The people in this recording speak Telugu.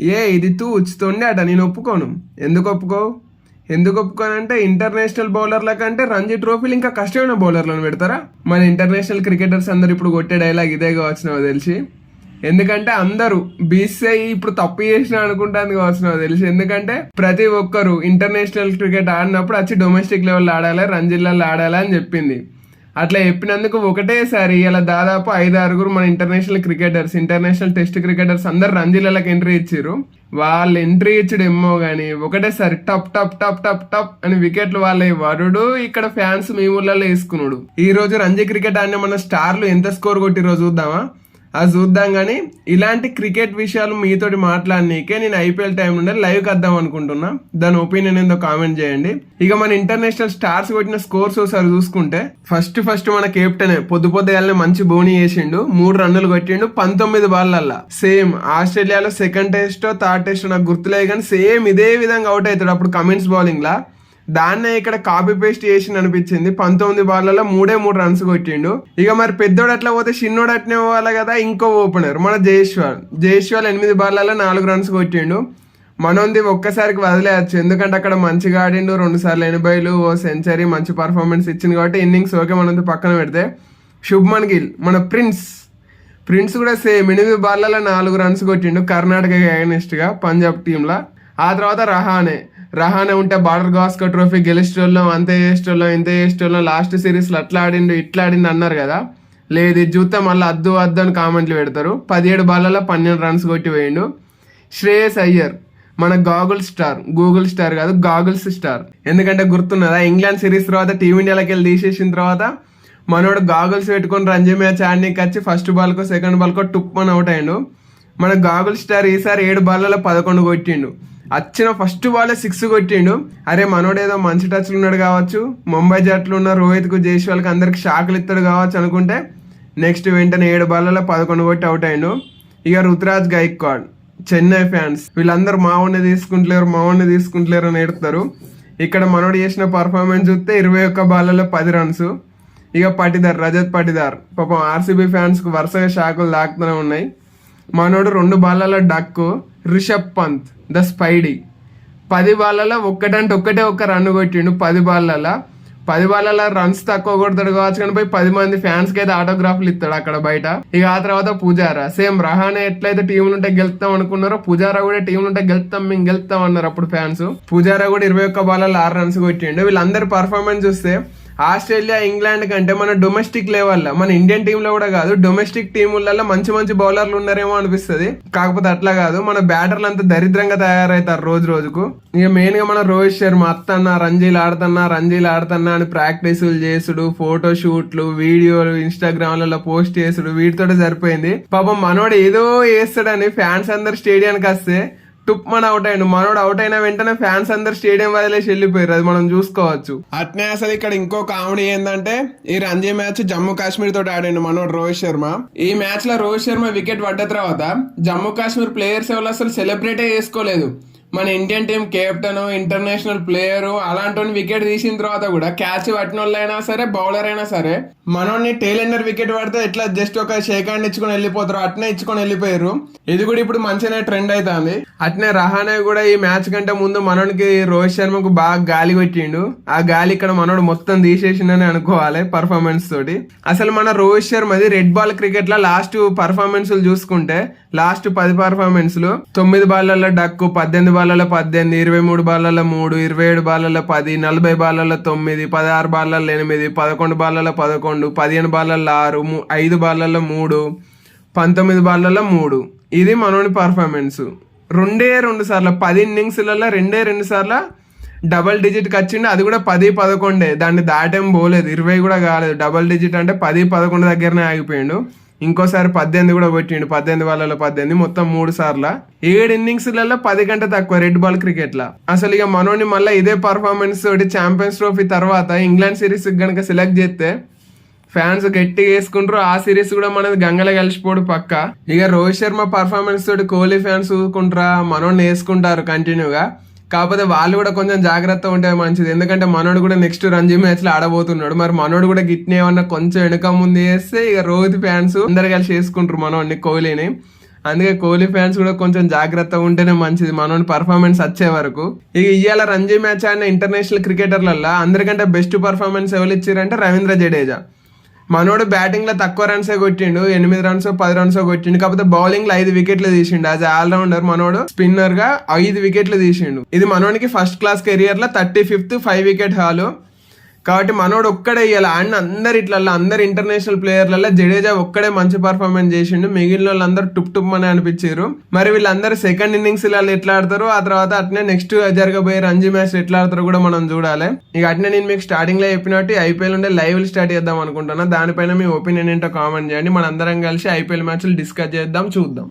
ఏ ఇది తూ ఉచితోండి అట నేను ఒప్పుకోను. ఎందుకు ఒప్పుకో? ఎందుకు ఒప్పుకోనంటే ఇంటర్నేషనల్ బౌలర్ల కంటే రంజీ ట్రోఫీలు ఇంకా కష్టమైన బౌలర్లను పెడతారా? మన ఇంటర్నేషనల్ క్రికెటర్స్ అందరు ఇప్పుడు కొట్టే డైలాగ్ ఇదే కావచ్చు నాకు తెలిసి. ఎందుకంటే అందరూ బీసీఐ ఇప్పుడు తప్పు చేసిన అనుకుంటాను కావచ్చు నాకు తెలిసి. ఎందుకంటే ప్రతి ఒక్కరు ఇంటర్నేషనల్ క్రికెట్ ఆడినప్పుడు వచ్చి డొమెస్టిక్ లెవెల్లో ఆడాలి రంజీలలో ఆడాలి అని చెప్పింది. అట్లా చెప్పినందుకు ఒకటేసారి ఇలా దాదాపు ఐదు ఆరుగురు మన international cricketers international test cricketers అందరు రంజీలకు ఎంట్రీ ఇచ్చారు వాళ్ళు ఎంట్రీ ఇచ్చుడు ఏమో కానీ ఒకటేసారి టప్ టప్ టప్ టప్ టప్ అని వికెట్లు వాళ్ళ వరుడు ఇక్కడ ఫ్యాన్స్ మీ ఊర్లలో వేసుకున్నాడు ఈ రోజు రంజీ క్రికెట్ ఆడిన మన స్టార్లు ఎంత స్కోర్ కొట్టి రోజు చూద్దామా? అది చూద్దాం కానీ ఇలాంటి క్రికెట్ విషయాలు మీతోటి మాట్లాడనీకే నేను ఐపీఎల్ టైం నుండి లైవ్ కద్దాం అనుకుంటున్నా. దాని ఒపీనియన్ ఏందో కామెంట్ చేయండి. ఇక మన ఇంటర్నేషనల్ స్టార్స్ కొట్టిన స్కోర్స్ ఒకసారి చూసుకుంటే ఫస్ట్ ఫస్ట్ మన కెప్టెన్ పొద్దు పొద్దుగాలనే మంచి బోని చేసిండు మూడు రన్నులు కొట్టిండు పంతొమ్మిది బాల్లల్లా. సేమ్ ఆస్ట్రేలియాలో సెకండ్ టెస్ట్ థర్డ్ టెస్ట్ నాకు గుర్తులేదు కానీ సేమ్ ఇదే విధంగా అవుట్ అవుతాడు అప్పుడు కమెంట్స్ బౌలింగ్లా. దాన్నే ఇక్కడ కాపీ పేస్ట్ చేసి అనిపించింది. పంతొమ్మిది బార్లలో మూడే మూడు రన్స్ కొట్టిండు. ఇక మరి పెద్దోడు అట్లా పోతే చిన్నోడు అట్నే పోవాలి కదా ఇంకో ఓపెనర్ మన జయశ్వాల్ జైశ్వాల్ ఎనిమిది బార్లలో నాలుగు రన్స్ కొట్టిండు. మనోంది ఒక్కసారికి వదిలేయచ్చు. ఎందుకంటే అక్కడ మంచిగా ఆడిండు. రెండు సార్లు ఎనభైలు ఓ సెంచరీ మంచి పర్ఫార్మెన్స్ ఇచ్చింది కాబట్టి ఇన్నింగ్స్ ఓకే మనది పక్కన పెడితే. శుభ్మన్ గిల్ మన ప్రిన్స్. ప్రిన్స్ కూడా సేమ్. ఎనిమిది బాల్లలో నాలుగు రన్స్ కొట్టిండు కర్ణాటక అగెనిస్ట్గా పంజాబ్ టీంలో ఆ తర్వాత రహానే. రహానే ఉంటే బార్డర్ గాస్కర్ ట్రోఫీ గెలిచేటోళ్ళం అంతే చేసేటోళ్ళం ఇంత చేసేటోళ్ళం లాస్ట్ సిరీస్లో అట్లా ఆడిండు ఇట్లా ఆడిండు అన్నారు కదా. లేదు ఇది చూస్తే మళ్ళీ అద్దు అద్దు అని కామెంట్లు పెడతారు. పదిహేడు బాల్లలో పన్నెండు రన్స్ కొట్టి వేయండు. శ్రేయస్ అయ్యర్ మన గాగుల్ స్టార్ గూగుల్ స్టార్ కాదు గాగుల్స్ స్టార్. ఎందుకంటే గుర్తున్నదా ఇంగ్లాండ్ సిరీస్ తర్వాత టీమిండియాలోకి వెళ్ళి తీసేసిన తర్వాత మనోడు గాగుల్స్ పెట్టుకొని రంజీ మ్యాచ్ ఆడనీకి వచ్చి ఫస్ట్ బాల్కో సెకండ్ బాల్కో టుప్మని అవుట్ అయ్యిండు. మన గాగుల్ స్టార్ ఈసారి ఏడు బాళ్ళలో పదకొండు కొట్టిండు. వచ్చిన ఫస్ట్ బాలే సిక్స్ కొట్టిండు. అరే మనోడు ఏదో మంచి టచ్లు ఉన్నాడు కావచ్చు. ముంబై జట్లు ఉన్న రోహిత్కు జైస్వాల్కి అందరికి షాకులు ఇస్తాడు కావచ్చు అనుకుంటే నెక్స్ట్ వెంటనే ఏడు బాలలో పదకొండు కొట్టి అవుట్ అయిండు. ఇక రుతురాజ్ గైక్వాడ్ చెన్నై ఫ్యాన్స్. వీళ్ళందరూ మావాడిని తీసుకుంటలేరు మావాడిని తీసుకుంటలేరు అని ఏడుతారు ఇక్కడ మనోడు చేసిన పర్ఫార్మెన్స్ చూస్తే ఇరవై ఒక్క బాలలో పది రన్స్ ఇక పటిదార్ రజత్ పటిదార్. పాపం ఆర్సీబీ ఫ్యాన్స్కు వరుసగా షాకులు దాక్కుతూనే ఉన్నాయి. మనోడు రెండు బాలల duck Rishabh Pant the spidey. పది బాళ్ళలో ఒక్కటంటే ఒక్కటే ఒక్క రన్ కొట్టిండు. పది బాళ్ళలో పది బాళ్ళలో రన్స్ తక్కువ కొడతాడు కావచ్చు కానీ పోయి పది మంది ఫ్యాన్స్కి అయితే ఆటోగ్రాఫ్లు ఇస్తాడు అక్కడ బయట. ఇక ఆ తర్వాత పూజారా. సేమ్ రహానే ఎట్లయితే టీంలు ఉంటే గెలుస్తాం అనుకున్నారో పూజారా కూడా టీంలు ఉంటే గెలుస్తాం మేము గెలుస్తాం అన్నారు అప్పుడు ఫ్యాన్స్ పూజారా కూడా ఇరవై ఒక్క బాళ్ళలో ఆరు రన్స్ కొట్టిండు. వీళ్ళందరి పర్ఫార్మెన్స్ చూస్తే ఆస్ట్రేలియా ఇంగ్లాండ్ కంటే మన డొమెస్టిక్ లెవెల్లో మన ఇండియన్ టీమ్లో కూడా కాదు డొమెస్టిక్ టీములలో మంచి మంచి బౌలర్లు ఉన్నారేమో అనిపిస్తుంది. కాకపోతే అట్లా కాదు మన బ్యాటర్లు అంతా దరిద్రంగా తయారవుతారు రోజు రోజుకు. ఇక మెయిన్గా మన రోహిత్ శర్మ అత్తన్నా రంజీలు ఆడుతున్నా రంజీలు ఆడుతున్నా అని ప్రాక్టీసులు చేసుడు ఫోటో షూట్లు వీడియోలు ఇన్స్టాగ్రామ్లలో పోస్ట్ చేసుడు వీటితో సరిపోయింది. పాపం మనోడు ఏదో వేస్తాడని ఫ్యాన్స్ అందరు స్టేడియానికి వస్తే టుప్ మన అవుట్ అయ్యాడు మనోడు అవుట్ అయిన వెంటనే ఫ్యాన్స్ అందరు స్టేడియం వదిలేసి వెళ్ళిపోయారు. అది మనం చూసుకోవచ్చు. అట్నే అసలు ఇక్కడ ఇంకో కామెడీ ఏంటంటే ఈ రంజీ మ్యాచ్ జమ్మూ కాశ్మీర్ తోటి ఆడాడు మనోడు రోహిత్ శర్మ. ఈ మ్యాచ్లో రోహిత్ శర్మ వికెట్ పడ్డ తర్వాత జమ్మూ కాశ్మీర్ ప్లేయర్స్ ఎవరు అసలు సెలబ్రేటే చేసుకోలేదు. మన Indian team captain international player అలాంటి వికెట్ తీసిన తర్వాత కూడా క్యాచ్ పట్టిన వాళ్ళైనా సరే బౌలర్ అయినా సరే మనోడిని టేలెండర్ వికెట్ పడితే ఎట్లా జస్ట్ ఒక షేక్ హ్యాండ్ ఇచ్చుకొని వెళ్ళిపోతారు అట్నే ఇచ్చుకొని వెళ్ళిపోయారు. ఇది కూడా ఇప్పుడు మంచిగానే ట్రెండ్ అవుతుంది అట్నే రహానే కూడా ఈ మ్యాచ్ కంటే ముందు మనోడికి రోహిత్ శర్మకు బాగా గాలి కొట్టిండు. ఆ గాలి ఇక్కడ మనోడు మొత్తం తీసేసిండని అనుకోవాలి పర్ఫార్మెన్స్ తోటి. అసలు మన రోహిత్ శర్మది రెడ్ బాల్ క్రికెట్లో లాస్ట్ పర్ఫార్మెన్స్ చూసుకుంటే లాస్ట్ పది పర్ఫార్మెన్స్లు తొమ్మిది బాల్లలో డక్కు పద్దెనిమిది బాలల పద్దెనిమిది ఇరవై మూడు బాలల మూడు ఇరవై ఏడు బాలల పది నలభై బాలల తొమ్మిది పదహారు బాలల ఎనిమిది పదకొండు బాలల పదకొండు పదిహేను బాలల ఆరు ఐదు బాలల మూడు పంతొమ్మిది బాలల మూడు. ఇది మనోని పర్ఫార్మెన్స్ రెండే రెండు సార్లు పది ఇన్నింగ్స్లలో రెండే రెండు సార్లు డబల్ డిజిట్కి వచ్చిండు అది కూడా పది పదకొండే. దాన్ని దాటేం పోలేదు. ఇరవై కూడా కాలేదు. డబల్ డిజిట్ అంటే పది పదకొండు దగ్గరనే ఆగిపోయిండు. ఇంకోసారి పద్దెనిమిది కూడా కొట్టిండు. పద్దెనిమిది వాళ్ళలో పద్దెనిమిది మొత్తం మూడు సార్ల. ఏడు ఇన్నింగ్స్లలో పది గంట తక్కువ రెడ్ బాల్ క్రికెట్ లా అసలు ఇక మనోని మళ్ళీ ఇదే పర్ఫార్మెన్స్ తోటి ఛాంపియన్స్ ట్రోఫీ తర్వాత ఇంగ్లాండ్ సిరీస్ గనక సెలెక్ట్ చేస్తే ఫ్యాన్స్ గట్టిగా వేసుకుంటారు. ఆ సిరీస్ కూడా మనది గంగలో కలిసిపోడు పక్క. ఇక రోహిత్ శర్మ పర్ఫార్మెన్స్ తోటి కోహ్లీ ఫ్యాన్స్ ఊరుకుంటారా? మనోడిని వేసుకుంటారు కంటిన్యూగా కాకపోతే వాళ్ళు కూడా కొంచెం జాగ్రత్త ఉంటే మంచిది. ఎందుకంటే మనోడు కూడా నెక్స్ట్ రంజీ మ్యాచ్లో ఆడబోతున్నాడు. మరి మనోడు కూడా గిట్నే ఏమన్నా కొంచెం వెనుక ముందు వేస్తే ఇక రోహిత్ ఫ్యాన్స్ అందరు కలిసి వేసుకుంటారు మనోడిని కోహ్లీని. అందుకే కోహ్లీ ఫ్యాన్స్ కూడా కొంచెం జాగ్రత్తగా ఉంటేనే మంచిది. మనోని పర్ఫార్మెన్స్ వచ్చే వరకు. ఇక ఇవాళ రంజీ మ్యాచ్ ఆడిన ఇంటర్నేషనల్ క్రికెటర్లలో అందరికంటే బెస్ట్ పర్ఫార్మెన్స్ ఎవరు ఇచ్చారంటే రవీంద్ర జడేజా. మనోడు బ్యాటింగ్లో తక్కువ రన్సే కొట్టిండు ఎనిమిది రన్స్ పది రన్స్ కొట్టిండు. కాకపోతే బౌలింగ్లో ఐదు వికెట్లు తీసిండు. యాజ్ ఆల్రౌండర్ మనోడు స్పిన్నర్గా ఐదు వికెట్లు తీసిండు. ఇది మనోడికి ఫస్ట్ క్లాస్ కెరియర్లో thirty fifth five wicket haul కాబట్టి మనోడు ఒక్కడే ఇవ్వాలి అండ్ అందరు ఇట్లల్లో అందరు ఇంటర్నేషనల్ ప్లేయర్లలో జడేజా ఒక్కడే మంచి పర్ఫార్మెన్స్ చేసిండు. మిగిలిన వాళ్ళందరూ టుప్ టుప్ అని అనిపించారు మరి వీళ్ళందరూ సెకండ్ ఇన్నింగ్స్ వాళ్ళు ఎట్లా ఆడతారు ఆ తర్వాత అట్నే నెక్స్ట్ జరగబోయే రంజీ మ్యాచ్ ఎట్లా ఆడతారో కూడా మనం చూడాలి. ఇక అట్నే నేను మీకు స్టార్టింగ్లో చెప్పినట్టు ఐపీఎల్ ఉండే లైవ్ స్టార్ట్ చేద్దాం అనుకుంటున్నా. దానిపైన మీ ఒపీనియన్ ఏంటో కామెంట్ చేయండి. మనందరం కలిసి ఐపీఎల్ మ్యాచ్లు డిస్కస్ చేద్దాం చూద్దాం.